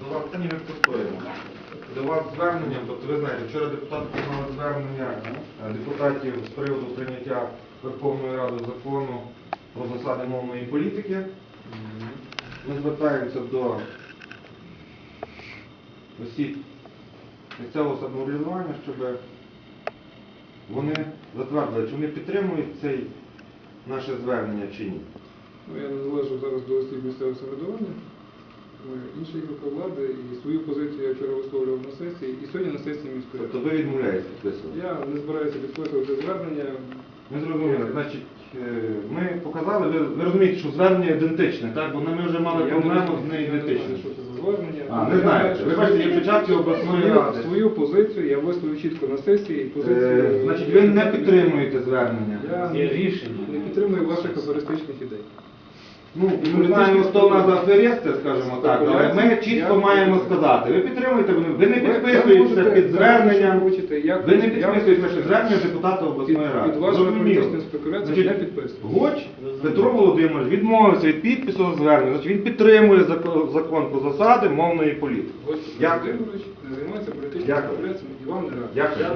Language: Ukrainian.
до вас, ні, ми постоїмо. До вас звернення, тобто ви знаєте, вчора депутати приймали звернення е, депутатів з приводу прийняття Верховною Радою закону про засади мовної політики. Ми звертаємося до осіб місцевого самоврядування, щоб вони затвердили, чи вони підтримують цей наше звернення чи ні. Ну, я не належу зараз до осіб місцевого самоврядування. Ми інші групи влади і свою позицію я вчора висловлював на сесії і сьогодні на сесії міської Тобто ви відмовляєтесь підписувати? Я не збираюся підписувати звернення. Ми зрозуміли, значить, е, ми показали, ви, ви розумієте, що звернення ідентичне, так? Бо ми вже мали проблему з я не знаю, неідентичністю. що це за звернення. А, не Я знаєте. Ви бачите, є свою- печатки обласної свою- ради. Свою позицію я висловив чітко на сесії. Е, Позицію, Значить, ви не підтримуєте звернення. Я Є рішення. не підтримую ваших аферистичних ідей. Ну, ми знаємо, хто у нас аферисти, скажімо так, але ми чітко маємо сказати. Ви підтримуєте, ви не Ви- ви підписуєтеся під зверненням. Ви не хочете. Я підписуєте звернення депутата Під, обласної ради. під вашими Зрозуміло. політичними спекуляціями не підписую. Гоч Петро Володимирович відмовився від підпису за звернення. Значить, він підтримує закон, закон про засади мовної політики. Дякую. Володимирович не займається політичними Дякую. спекуляціями і вам не. Дякую.